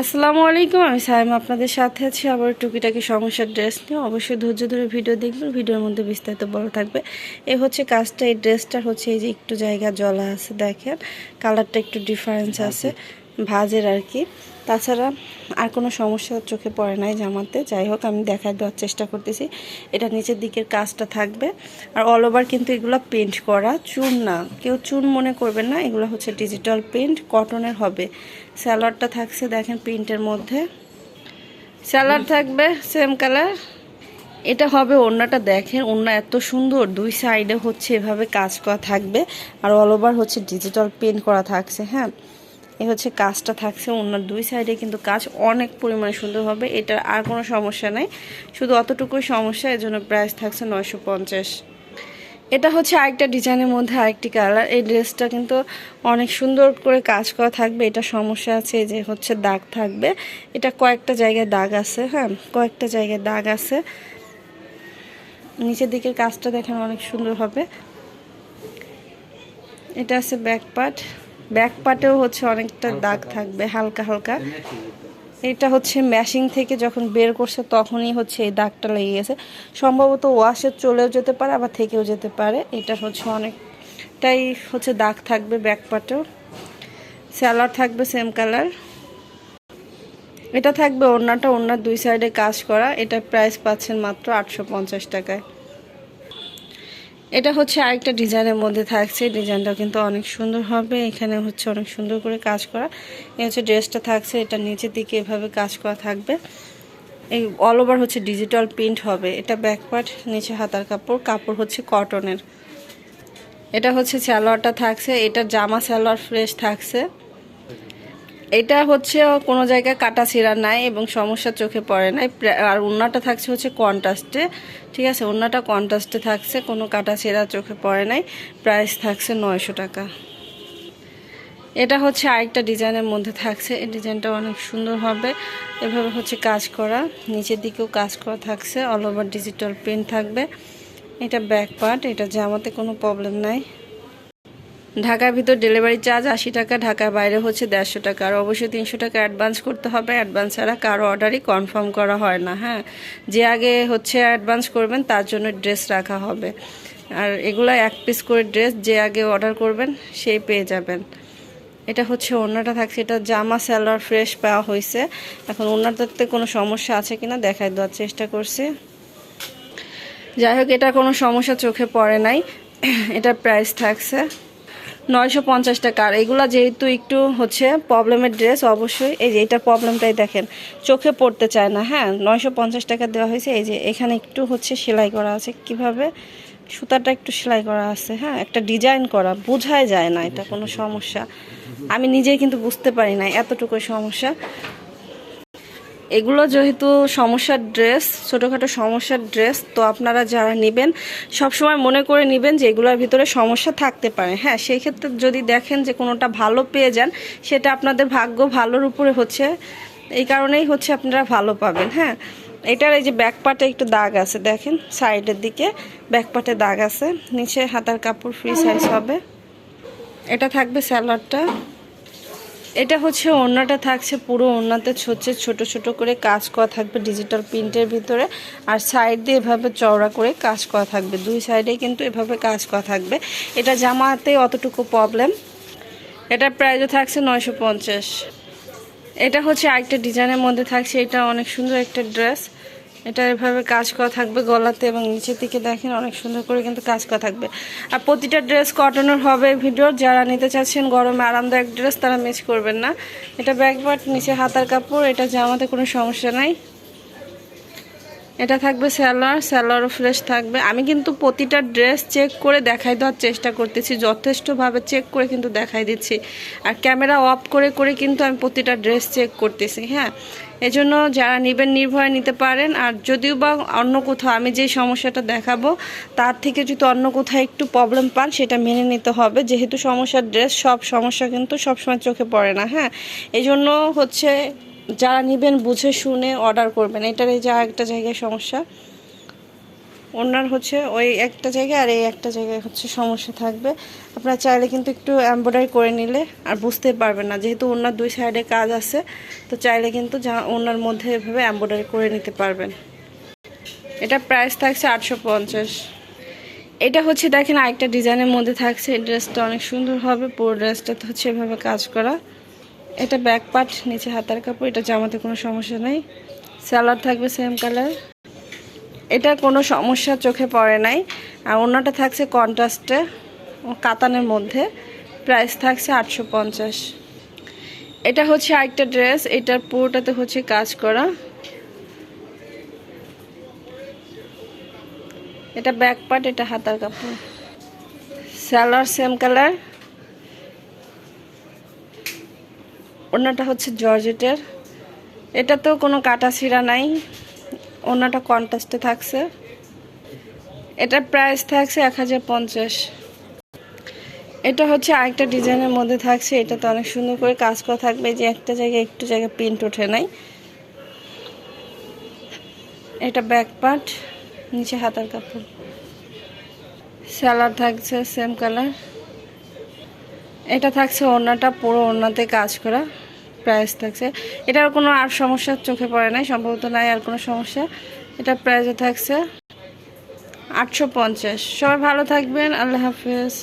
আসসালামু আলাইকুম আমি সাইম আপনাদের সাথে আছি। আবার টুকিটাকি সমস্যার ড্রেস নিয়ে। অবশ্যই ধৈর্য ধরে ভিডিও দেখবেন ভিডিওর মধ্যে বিস্তারিত বড় থাকবে। এ হচ্ছে কাজটা এই ড্রেসটার হচ্ছে এই যে একটু জায়গা জলা আছে দেখেন। কালারটা একটু ডিফারেন্স আছে। ভাজের আর কি। তাছাড়া আর কোনো সমস্যা চোখে পড়ে নাই জামাতে। যাই হোক, আমি দেখায় দেওয়ার চেষ্টা করতেছি। এটা নিচের দিকের কাজটা থাকবে। আর অল ওভার কিন্তু এগুলো পেন্ট করা। চুন না। কেউ চুন মনে করবেন না, এগুলো হচ্ছে ডিজিটাল পেন্ট কটনের হবে। স্যালাডটা থাকছে দেখেন প্রিন্টের মধ্যে। স্যালাড থাকবে সেম কালার এটা হবে ওড়নাটা দেখেন ওড়না এত সুন্দর। দুই সাইডে হচ্ছে এভাবে কাজ করা থাকবে। আর অল ওভার হচ্ছে ডিজিটাল পেন্ট করা থাকছে হ্যাঁ। এই হচ্ছে কাজটা থাকছে ওনার দুই সাইডে কিন্তু কাজ অনেক পরিমাণে সুন্দর হবে, এটার আর কোনো সমস্যা নাই। শুধু অতটুকুই সমস্যা এর জন্য প্রাইস থাকছে নয়শো পঞ্চাশ। এটা হচ্ছে আরেকটা ডিজাইনের মধ্যে আরেকটি কালার এই ড্রেসটা কিন্তু অনেক সুন্দর করে কাজ করা থাকবে, এটা সমস্যা আছে যে হচ্ছে দাগ থাকবে। এটা কয়েকটা জায়গায় দাগ আছে হ্যাঁ কয়েকটা জায়গায় দাগ আছে। নিচের দিকের কাজটা দেখেন অনেক সুন্দর হবে। এটা আছে ব্যাক পার্ট ব্যাক পার্টেও হচ্ছে অনেকটা দাগ থাকবে হালকা হালকা। এটা হচ্ছে ম্যাশিং থেকে যখন বের করছে তখনই হচ্ছে এই দাগটা লেগে গেছে। সম্ভবত ওয়াশে চলেও যেতে পারে আবার থেকেও যেতে পারে। এটা হচ্ছে অনেকটাই হচ্ছে দাগ থাকবে ব্যাক পার্টেও স্যালার থাকবে সেম কালার এটা থাকবে ওড়নাটা ওড়নার দুই সাইডে কাজ করা। এটা প্রাইস পাচ্ছেন মাত্র আটশো পঞ্চাশ টাকায়। এটা হচ্ছে আরেকটা ডিজাইনের মধ্যে থাকছে। ডিজাইনটা কিন্তু অনেক সুন্দর হবে। এখানে হচ্ছে অনেক সুন্দর করে কাজ করা। এই হচ্ছে ড্রেসটা থাকছে। এটা নিচের দিকে এভাবে কাজ করা থাকবে। এই অল ওভার হচ্ছে ডিজিটাল প্রিন্ট হবে। এটা ব্যাকপার্ট নিচে হাতার কাপড় কাপড় হচ্ছে কটনের এটা হচ্ছে স্যালোয়ারটা থাকছে। এটা জামা স্যালোয়ার ফ্রেশ থাকছে। এটা হচ্ছে কোনো জায়গায় কাটা ছিঁড়া নাই এবং সমস্যা চোখে পড়ে নাই। আর ওড়নাটা থাকছে হচ্ছে কন্ট্রাস্টে, ঠিক আছে? ওড়নাটা কন্ট্রাস্টে থাকছে, কোনো কাটা ছিঁড়া চোখে পড়ে নাই। প্রাইস থাকছে নয়শো টাকা। এটা হচ্ছে আরেকটা ডিজাইনের মধ্যে থাকছে। এই ডিজাইনটা অনেক সুন্দর হবে। এভাবে হচ্ছে কাজ করা। নিচের দিকেও কাজ করা থাকছে। অল ওভার ডিজিটাল প্রিন্ট থাকবে। এটা ব্যাক পার্ট এটা জামাতে কোনো প্রবলেম নাই। ঢাকার ভিতর ডেলিভারি চার্জ আশি টাকা, ঢাকার বাইরে হচ্ছে দেড়শো টাকা। আর অবশ্যই তিনশো টাকা অ্যাডভান্স করতে হবে। অ্যাডভান্স ছাড়া কারও অর্ডারই কনফার্ম করা হয় না হ্যাঁ? যে আগে হচ্ছে অ্যাডভান্স করবেন, তার জন্য ড্রেস রাখা হবে। আর এগুলো এক পিস করে ড্রেস যে আগে অর্ডার করবেন সেই পেয়ে যাবেন। এটা হচ্ছে ওড়নাটা থাকছে, এটা জামা স্যালোয়ার ফ্রেশ পাওয়া হয়েছে। এখন ওড়নাটাতে কোনো সমস্যা আছে কিনা দেখাই দেওয়ার চেষ্টা করছি। যাই হোক, এটা কোনো সমস্যা চোখে পড়ে নাই। এটা প্রাইস থাকছে নয়শো পঞ্চাশ টাকা। আর এগুলা যেহেতু একটু হচ্ছে প্রবলেমের ড্রেস অবশ্যই এই যে এইটার প্রবলেমটাই দেখেন, চোখে পড়তে চায় না হ্যাঁ? নয়শো পঞ্চাশ টাকা দেওয়া হয়েছে, এই যে এখানে একটু হচ্ছে সেলাই করা আছে। কীভাবে? সুতাটা একটু সেলাই করা আছে হ্যাঁ? একটা ডিজাইন করা, বোঝাই যায় না, এটা কোনো সমস্যা। আমি নিজেই কিন্তু বুঝতে পারি না এতটুকু সমস্যা। এগুলো যেহেতু সমস্যার ড্রেস, ছোটোখাটো সমস্যার ড্রেস, তো আপনারা যারা নেবেন, সবসময় মনে করে নেবেন যে এগুলোর ভিতরে সমস্যা থাকতে পারে। হ্যাঁ সেই ক্ষেত্রে যদি দেখেন যে কোনোটা ভালো পেয়ে যান, সেটা আপনাদের ভাগ্য ভালোর উপরে হচ্ছে, এই কারণেই হচ্ছে আপনারা ভালো পাবেন। হ্যাঁ এটার এই যে ব্যাক পার্টে একটু দাগ আছে, দেখেন সাইডের দিকে ব্যাক পার্টে দাগ আছে, নিচে হাতার কাপড় ফ্রি সাইজ হবে। এটা থাকবে স্যালাডটা এটা হচ্ছে ওড়নাটা থাকছে পুরো ওড়নাতে হচ্ছে ছোট ছোট করে কাজ করা থাকবে ডিজিটাল প্রিন্টের ভিতরে। আর সাইড দিয়ে এভাবে চওড়া করে কাজ করা থাকবে। দুই সাইডে কিন্তু এভাবে কাজ করা থাকবে। এটা জামাতে অতটুকু প্রবলেম এটা প্রাইসও থাকছে নয়শো পঞ্চাশ। এটা হচ্ছে আরেকটা ডিজাইনের মধ্যে থাকছে। এটা অনেক সুন্দর একটা ড্রেস এটা এভাবে কাজ করা থাকবে গলাতে এবং নিচের দিকে দেখেন অনেক সুন্দর করে কিন্তু কাজ করা থাকবে। আর প্রতিটা ড্রেস কটনের হবে ভিডিও। যারা নিতে চাচ্ছেন গরমে আরামদায়ক ড্রেস তারা মিস করবেন না। এটা ব্যাক পার্ট নিচে হাতার কাপড়, এটা জামাতে কোনো সমস্যা নাই। এটা থাকবে স্যালোয়ার স্যালোয়ারও ফ্রেশ থাকবে। আমি কিন্তু প্রতিটা ড্রেস চেক করে দেখাই দেওয়ার চেষ্টা করতেছি, যথেষ্টভাবে চেক করে কিন্তু দেখাই দিচ্ছি। আর ক্যামেরা অফ করে করে কিন্তু আমি প্রতিটা ড্রেস চেক করতেছি হ্যাঁ? এজন্য যারা নেবেন নির্ভয়ে নিতে পারেন। আর যদিও বা অন্য কোথাও আমি যে সমস্যাটা দেখাবো, তার থেকে যদি অন্য কোথাও একটু প্রবলেম পান, সেটা মেনে নিতে হবে। যেহেতু সমস্যার ড্রেস সব সমস্যা কিন্তু সবসময় চোখে পড়ে না হ্যাঁ? এজন্য জন্য হচ্ছে যারা নেবেন, বুঝে শুনে অর্ডার করবেন। এটার এই যা একটা জায়গায় সমস্যা। ওনার হচ্ছে ওই একটা জায়গায় আর এই একটা জায়গায় হচ্ছে সমস্যা থাকবে। আপনারা চাইলে কিন্তু একটু এমব্রয়ডারি করে নিলে আর বুঝতে পারবেন না, যেহেতু ওনার দুই সাইডে কাজ আছে, তো চাইলে কিন্তু যা ওনার মধ্যে এভাবে এমব্রয়ডারি করে নিতে পারবেন। এটা প্রাইস থাকছে আটশো পঞ্চাশ। এটা হচ্ছে দেখেন আরেকটা ডিজাইনের মধ্যে থাকছে, এই ড্রেসটা অনেক সুন্দর হবে, পুরো ড্রেসটা তো হচ্ছে এভাবে কাজ করা। এটা ব্যাক পার্ট নিচে হাতার কাপড়, এটা জামাতে কোনো সমস্যা নেই। স্যালাড থাকবে সেম কালার এটা কোনো সমস্যা চোখে পড়ে নাই। আর অন্যটা থাকছে কন্ট্রাস্টে কাতানের মধ্যে। প্রাইস থাকছে আটশো পঞ্চাশ। এটা হচ্ছে আরেকটা ড্রেস এটার পুরোটাতে হচ্ছে কাজ করা। এটা ব্যাক পার্ট এটা হাতার কাপড়। স্যালার সেম কালার ওনাটা হচ্ছে জর্জেটের। এটা তো কোনো কাটা ছিঁড়া নাই। ওনাটা কন্টাস্টে থাকছে। এটার প্রাইস থাকছে এক হাজার পঞ্চাশ। এটা হচ্ছে আরেকটা ডিজাইনের মধ্যে থাকছে এটা তো অনেক সুন্দর করে কাজ করা থাকবে যে একটা জায়গায় একটু জায়গায় প্রিন্ট ওঠে নাই। এটা ব্যাক পার্ট নিচে হাতার কাপড়। স্যালাড থাকছে সেম কালার এটা থাকছে ওড়নাটা পুরো ওড়নাতে কাজ করা। প্রাইস থাকছে। এটার কোনো আর সমস্যা চোখে পড়ে নাই, সম্ভবত নাই আর কোনো সমস্যা। এটা প্রাইসে থাকছে আটশো পঞ্চাশ। সবাই ভালো থাকবেন, আল্লাহ হাফেজ।